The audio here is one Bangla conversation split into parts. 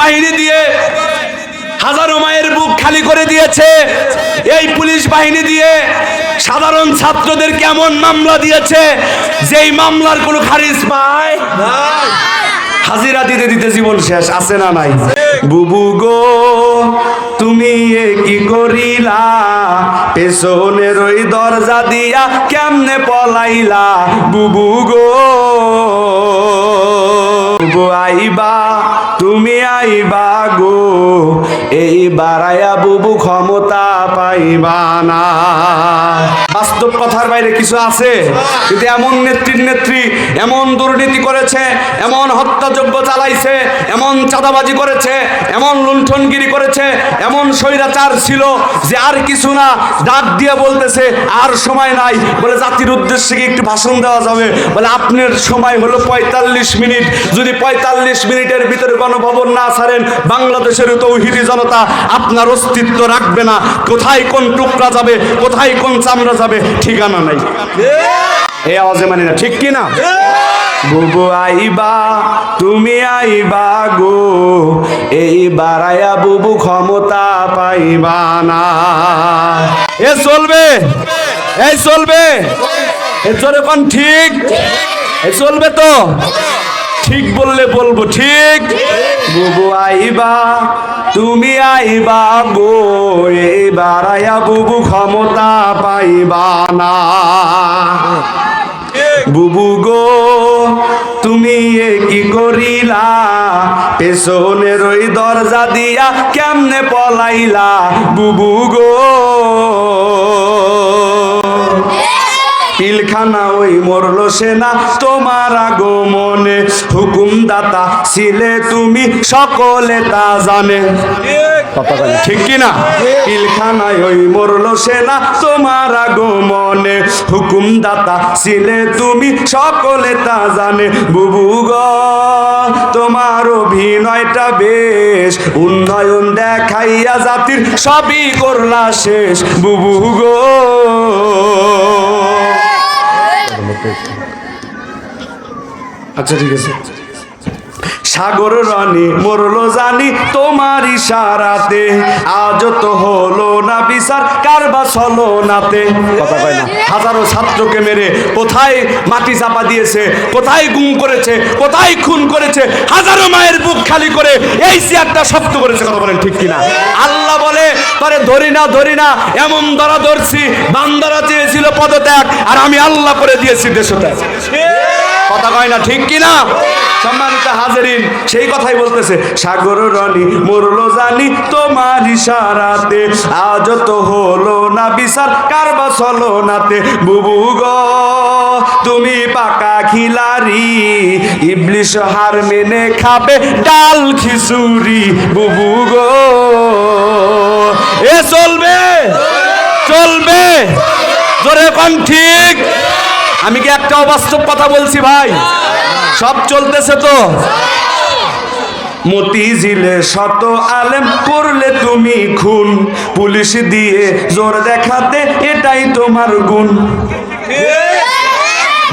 বাহিনী দিয়ে হাজারো মায়ের বুক খালি করে দিয়েছে। এই পুলিশ বাহিনী দিয়ে সাধারণ ছাত্রদের কেমন মামলা দিয়েছে? যেই মামলার কোনো খারিজ পায়? হাজিরা দিতে দিতে জীবন শেষ, আছে না নাই? বুবু গো, তুমি এ কি করিলা? পেছনের ওই দরজা দিয়া কেমনে পলাইলা? বুবু গো, বুবু আইবা। তুমি আইবা গো। এই বাড়াইয়া বুবু ক্ষমতা পাইবা না। বাস্তব কথার বাইরে কিছু আছে? কিন্তু এমন নেত্রীর নেত্রী এমন দুর্নীতি করেছে, এমন চালাইছে, এমন চাঁদাবাজি করেছে, এমন লুণ্ঠনগিরি করেছে, এমন স্বৈরাচার ছিল যে আর কিছু না, ডাক দিয়ে বলতেছে, আর সময় নাই। বলে জাতির উদ্দেশ্যে কি একটু ভাষণ দেওয়া যাবে? বলে, আপনার সময় হলো পঁয়তাল্লিশ মিনিট। যদি পঁয়তাল্লিশ মিনিটের ভিতরে গণভবন না ছাড়েন বাংলাদেশের তৌহিদি জনতা আপনার অস্তিত্ব রাখবে না। কোথায় কোন টুকরা যাবে, কোথায় কোন চামড়া যাবে, ঠিকানা নাই। এই আওয়াজে মানি না, ঠিক কি না বুবু আইবা, তুমি আইবা গো এই বাড়াইয়া বুবু ক্ষমতা পাইবা না। এ চলবে, এই চলবে, এ চলে কোন ঠিক? এ চলবে তো? ঠিক বললে বলব, ঠিক? বুবু আইবা, তুমি আইবা গো এই বাড়াইয়া বুবু ক্ষমতা পাইবা না। বুবু গো, তুমি এ কি করিলা? পেছনের ওই দরজা দিয়া কেমনে পলাইলা? বুবু গো পিলখানা ওই মরলো সেনা, তোমার আগমনে হুকুমদাতা ছিলে তুমি, সকলে তা জানে। ঠিক কি না পিলখানায় ওই মরলো সেনা, তোমার আগমনে হুকুমদাতা ছিলে তুমি, সকলে তা জানে। বুবু গ, তোমার অভিনয়টা বেশ, উন্নয়ন দেখাইয়া জাতির সবই করলা শেষ। বুবু গো আচ্ছা ঠিক আছে। সাগর রানী, মরলো জানি তোমার ইশারাতে আজ তো হলো না বিচার কারবা চলো নাতে কথা কয় না, হাজারো ছাত্রকে মেরে কোথায় মাটি চাপা দিয়েছে, কোথায় গুম করেছে, কোথায় খুন করেছে, হাজারো মায়ের বুক খালি করে এই চেয়ারটা শক্ত করেছে, কথা বলেন ঠিক কিনা? আল্লাহ বলে, তরে ধরি না ধরি না, এমন ধরা ধরছি, বান্দারা চেয়েছিল পদত্যাগ, আর আমি আল্লাহ করে দিয়েছি দেশত্যাগ। কথা কয় না ঠিক কি না সম্মানিত হাজারিন, সেই কথাই বলতেছে, সাগর রনি, মরলো জানি, তোমার ইশারাতে আজ তো হলো না বিচার কারবা চলো নাতে বুবু গো, তুমি পাকা খিলারি ইবলিশ হার মেনে খাবে ডাল খিচুড়ি, বুবু গো। এ চলবে চলবে। জোরে কোন ঠিক। আমি কি একটা অবাস্তব কথা বলছি ভাই? সব চলতেছে তো? মতিঝিলে শত আলেম করলে তুমি খুন। পুলিশ দিয়ে জোর দেখাতে এটাই তোমার গুণ।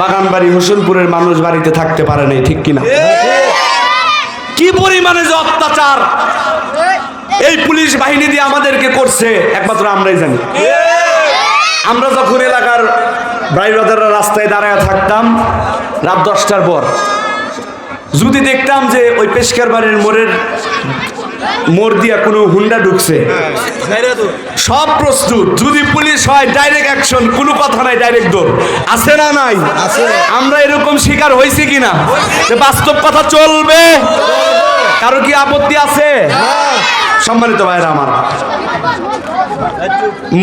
বাগানবাড়ি হোসেনপুরের মানুষ বাড়িতে থাকতে পারে নাই, ঠিক কিনা? কি পরিমাণে যে অত্যাচার? এই পুলিশ বাহিনী দিয়ে আমাদেরকে করছে, একমাত্র আমরাই জানি। আমরা যখন এলাকার ব্রাইবাদাররা রাস্তায় দাঁড়ায় থাকতাম রাত দশটার পর। যদি দেখতাম যে ওই পেশকার বাড়ির মোড়ের মোড় দিয়া কোনো হুন্ডা ঢুকছে, সব প্রস্তুত। যদি পুলিশ হয় ডাইরেক্ট অ্যাকশন কোনো কথা নাই ডাইরেক্ট দৌড়। আছে না নাই? আমরা এরকম শিকার হয়েছি কিনা? যে বাস্তব কথা চলবে। কারও কি আপত্তি আছে? সম্মানিত ভাইরা আমার।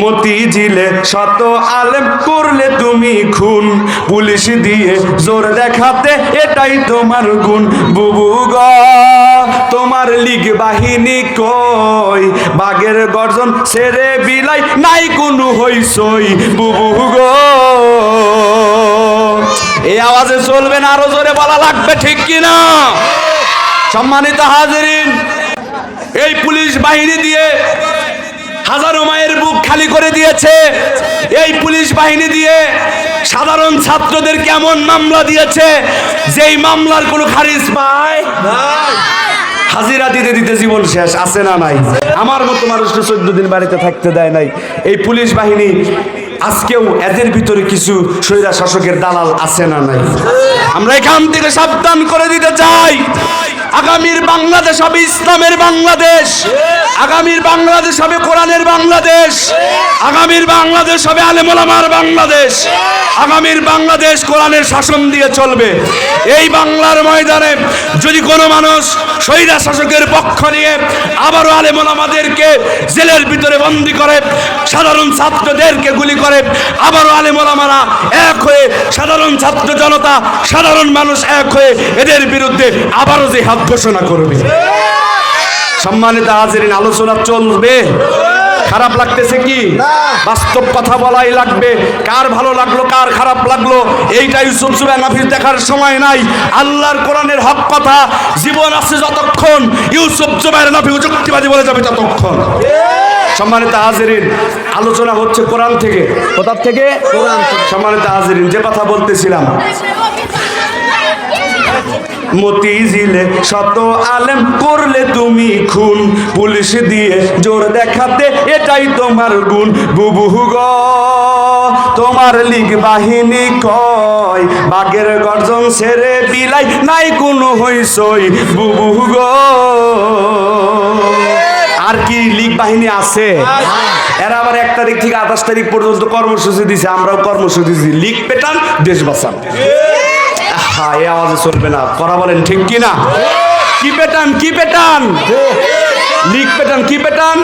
মতিঝিলে শত আলেম করলে তুমি খুন। পুলিশ দিয়ে জোর দেখাতে এটাই তোমার গুণ। বুবু গ, তোমার লিগ বাহিনী কই? বাঘের গর্জন ছেড়ে বিলাই নাই কোনো হইসই বুবু গো, এই আওয়াজে চলবে না, আরও জোরে বলা লাগবে, ঠিক কিনা? সম্মানিত হাজিরিন, এই পুলিশ বাহিনী দিয়ে হাজারো মায়ের বুক খালি করে দিয়েছে। এই পুলিশ বাহিনী দিয়ে সাধারণ ছাত্রদের কেমন মামলা দিয়েছে? যেই মামলার কোনো খারিজ পায়? হাজিরা দিতে দিতে জীবন শেষ, আছে না নাই? আমার মতো মানুষকে চোদ্দ দিন বাড়িতে থাকতে দেয় নাই। এই পুলিশ বাহিনী আজকেও এদের ভিতরে কিছু স্বৈরা শাসকের দালাল আছে না নাই? আমরা এখান থেকে সাবধান করে দিতে চাই। আগামীর বাংলাদেশ হবে ইসলামের বাংলাদেশ। আগামীর বাংলাদেশ হবে কোরআনের বাংলাদেশ। আগামীর বাংলাদেশ হবে আলেমোলামার বাংলাদেশ। আগামীর বাংলাদেশ কোরআনের শাসন দিয়ে চলবে। এই বাংলার ময়দানে যদি কোনো মানুষ স্বৈরা শাসকের পক্ষ নিয়ে আবারও আলেমোলামাদেরকে জেলের ভিতরে বন্দি করে, সাধারণ ছাত্রদেরকে গুলি করে, আবারও আলেমোলামারা এক হয়ে সাধারণ ছাত্র জনতা, সাধারণ মানুষ এক হয়ে এদের বিরুদ্ধে আবারও যে হাত ঘোষণা করবে। সম্মানিত হাজিরিন আলোচনা চলবে। খারাপ লাগতেছে কি? বাস্তব কথা বলাই লাগবে। কার ভালো লাগল কার খারাপ লাগল এইটা ইউসুফ জুবাই নাফিস দেখার সময় নাই। আল্লাহর কোরআনের হক কথা জীবন আছে যতক্ষণ। ইউসুফ জুবাইর নাফি যুক্তিবাদী বলে যাবে ততক্ষণ। সম্মানিত হাজিরিন আলোচনা হচ্ছে কোরআন থেকে। কোথার থেকে। সম্মানিত হাজিরিন যে কথা বলতেছিলাম মতিঝিলে শত আলেম করলে তুমি খুন। পুলিশ দিয়ে জোর দেখাতে এটাই তোমার গুণ। বুবু গো তোমার লিগ বাহিনী কয়? বাঘের গর্জন ছেড়ে বিলাই নাই কোনো হইসই বুবু গো আর কি লিগ বাহিনী আছে? এরা আবার এক তারিখ থেকে আঠাশ তারিখ পর্যন্ত কর্মসূচি দিছে, আমরাও কর্মসূচি দিছি। লিগ পেটান, দেশ বাঁচান। হ্যাঁ এই আওয়াজে চলবে না। করা বলেন, ঠিক কি না কি পেটান কি পেটান লিক পেটান কি পেটান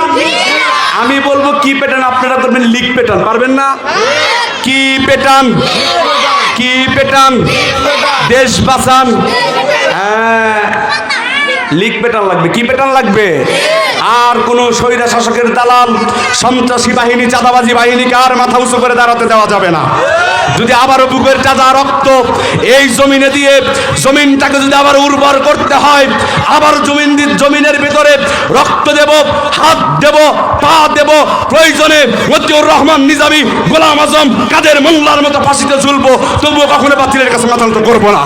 আমি বলব কি পেটান আপনারা করবেন লিক পেটান পারবেন না? কি পেটান কি পেটান দেশ বাঁচান। হ্যাঁ লিক পেটান লাগবে। কি পেটান লাগবে? আর কোন স্বৈরা শাসকের দালাল, সন্ত্রাসী বাহিনী, চাঁদাবাজি বাহিনীকে আর মাথা উঁচু করে দাঁড়াতে দেওয়া যাবে না? যদি আবারও বুকের তাজা রক্ত এই জমিনে দিয়ে জমিনটাকে যদি আবার উর্বর করতে হয়, আবার জমিন জমিনের ভিতরে রক্ত দেব, হাত দেব, পা দেব, প্রয়োজনে মতিউর রহমান নিজামী গোলাম আজম কাদের মোল্লার মতো ফাঁসিতে ঝুলবো, তবুও কখনো বাতিলের কাছে মাথা নত করব না।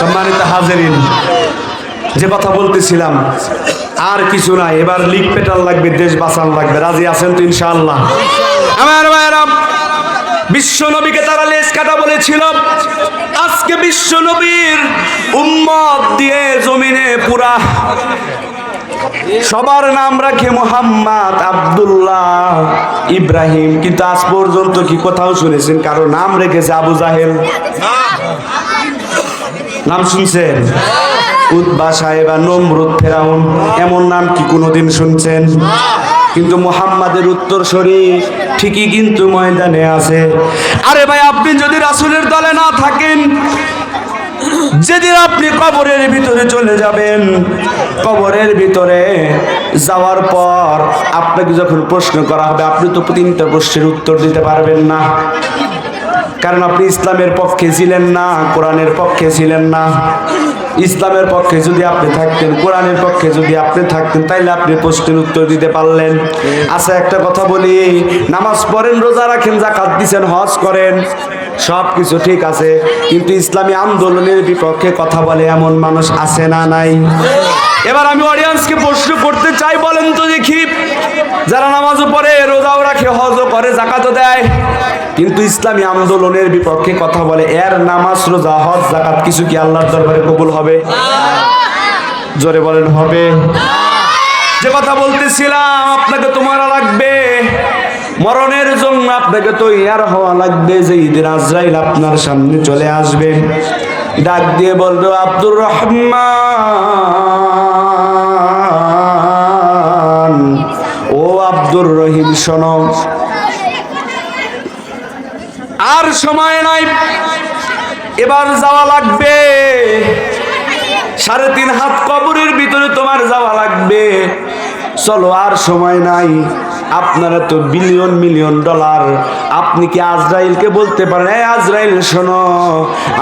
সম্মানিত হাজারিন, যে কথা বলতেছিলাম, আর কিছু না, এবার লিগ পেটাল লাগবে, দেশ বাঁচান লাগবে, রাজি আছেন তো ইনশাআল্লাহ? আমার ভাইয়েরা, বিশ্ব নবীকে তারা লেজ কাটা বলেছিল, আজকে বিশ্ব নবীর উম্মত দিয়ে জমিনে পুরা। সবার নাম রাখে মোহাম্মদ আব্দুল্লাহ ইব্রাহিম, কিন্তু আজ পর্যন্ত কি কোথাও শুনেছেন, কারও নাম রেখেছে আবু জাহেল? নাম শুনছেন? উদ্বা সাহেবা নমরুদ ফেরাউন, এমন নাম কি কোনোদিন শুনছেন? কিন্তু মোহাম্মদের উত্তর শরীর ঠিকই কিন্তু ময়দানে আছে। আরে ভাই, আপনি যদি রাসূলের দলে না থাকেন, যেদিন আপনি কবরের ভিতরে চলে যাবেন, কবরের ভিতরে যাওয়ার পর আপনাকে যখন প্রশ্ন করা হবে, আপনি তো তিনটা প্রশ্নের উত্তর দিতে পারবেন না। কারণ আপনি ইসলামের পক্ষে ছিলেন না, কোরআনের পক্ষে ছিলেন না। ইসলামের পক্ষে যদি আপনি থাকতেন, কোরআনের পক্ষে যদি আপনি থাকতেন, তাইলে আপনি প্রশ্নের উত্তর দিতে পারলেন। আচ্ছা একটা কথা বলি, নামাজ পড়েন, রোজা রাখেন জাকাত দিছেন, হজ করেন সব কিছু ঠিক আছে, কিন্তু ইসলামী আন্দোলনের বিপক্ষে কথা বলে এমন মানুষ আছে না নাই? এবার আমি অডিয়েন্সকে প্রশ্ন করতে চাই, বলেন তো দেখি। যারা নামাজও পড়ে, রোজাও রাখে, হজও করে, জাকাতও দেয়। কিন্তু ইসলামী আন্দোলনের বিপক্ষে কথা বলে, এর নামাজ, রোজা, হজ, জাকাত কিছু কি আল্লাহর দরবারে কবুল হবে? জোরে বলেন, হবে। যে কথা বলতেছিলাম, আপনাকে তোমার লাগবে। মরণের জন্য আপনাকে তো ইয়ার হওয়া লাগবে। যে ঈদের আজরাইল আপনার সামনে চলে আসবে। ডাক দিয়ে বলবে, আব্দুর রহমান। আব্দুর রহিম, শোনো। আর সময় নাই। এবার যাওয়া লাগবে। সাড়ে তিন হাত কবরের ভিতরে তোমার যাওয়া লাগবে। চলো আর সময় নাই। আপনারা তো বিলিয়ন মিলিয়ন ডলার। আপনি কি আজরাইলকে বলতে পারেন, এই আজরাইল, শোনো,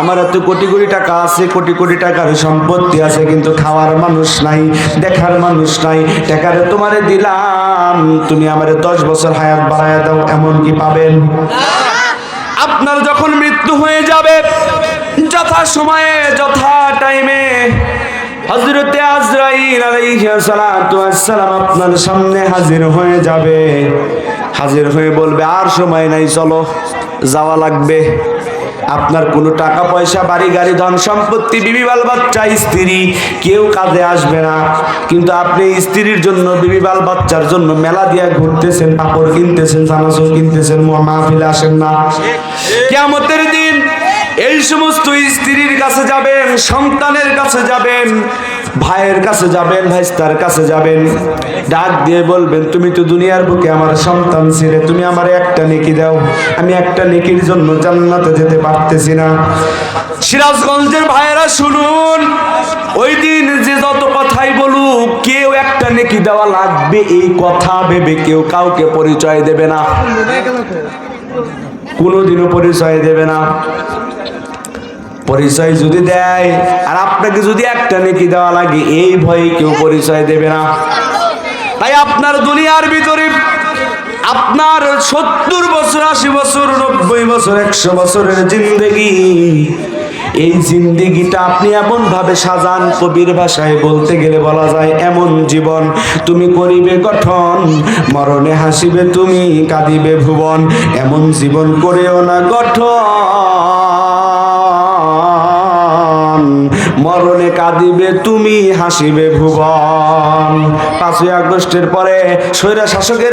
আমার এত কোটি কোটি টাকা আছে, কোটি কোটি টাকার সম্পত্তি আছে, কিন্তু খাওয়ার মানুষ নাই, দেখার মানুষ নাই, টাকারে তোমারে দিলাম। তুমি আমারে দশ বছর হায়াত বাড়ায় দাও, এমন কি পাবেন? আপনার যখন মৃত্যু হয়ে যাবে, যথা সময়ে, যথা টাইমে হজরতে আজরাইল আলাইহিস আপনার সামনে হাজির হয়ে যাবে। হাজির হয়ে বলবে আর সময় নাই চলো যাওয়া লাগবে। আপনার কোনো টাকা পয়সা বাড়ি গাড়ি ধন সম্পত্তি বিবি বাল বাচ্চা স্ত্রী কেউ কাজে আসবে না। কিন্তু আপনি স্ত্রীর জন্য বিবি বাল বাচ্চার জন্য মেলা দিয়া ঘুরতেছেন কাপড় কিনতেছেন চানাচুর কিনতেছেন মাহফিলে আসেন না। কেমতের দিন এই সমস্ত স্ত্রীর কাছে যাবেন, সন্তানের কাছে যাবেন, ভাইয়ের কাছে যাবেন, ভাইস্তার কাছে যাবেন। ডাক দিয়ে বলবেন, তুমি তো দুনিয়ার বুকে আমার সন্তান ছিলে, তুমি আমার একটা নেকি দাও। আমি একটা নেকির জন্য জান্নাতে যেতে পারতেছি না। সিরাজগঞ্জের ভাইয়েরা শুনুন, ওই দিন যে যত কথাই বলুক, কেউ একটা নেকি দেওয়া লাগবে, এই কথা ভেবে কেউ কাউকে পরিচয় দেবে না। কোনোদিনও পরিচয় দেবে না। পরিচয় যদি দেয়, আর আপনাকে যদি একটা নেকি দেওয়া লাগে, এই ভয়ে কেউ পরিচয় দেবে না। তাই আপনার দুনিয়ার ভিতরে আপনার সত্তর বছর, আশি বছর, নব্বই বছর, একশো বছরের জিন্দগি, এই জিন্দিগিটা আপনি এমন ভাবে সাজান কবির ভাষায় বলতে গেলে বলা যায় এমন জীবন। তুমি করিবে গঠন, মরণে হাসিবে তুমি, কাঁদিবে ভুবন। এমন জীবন করেও না গঠন। মরণে কাঁদিবে তুমি হাসিবে ভুবন। পাঁচই আগস্টের পরে স্বৈরা শাসকের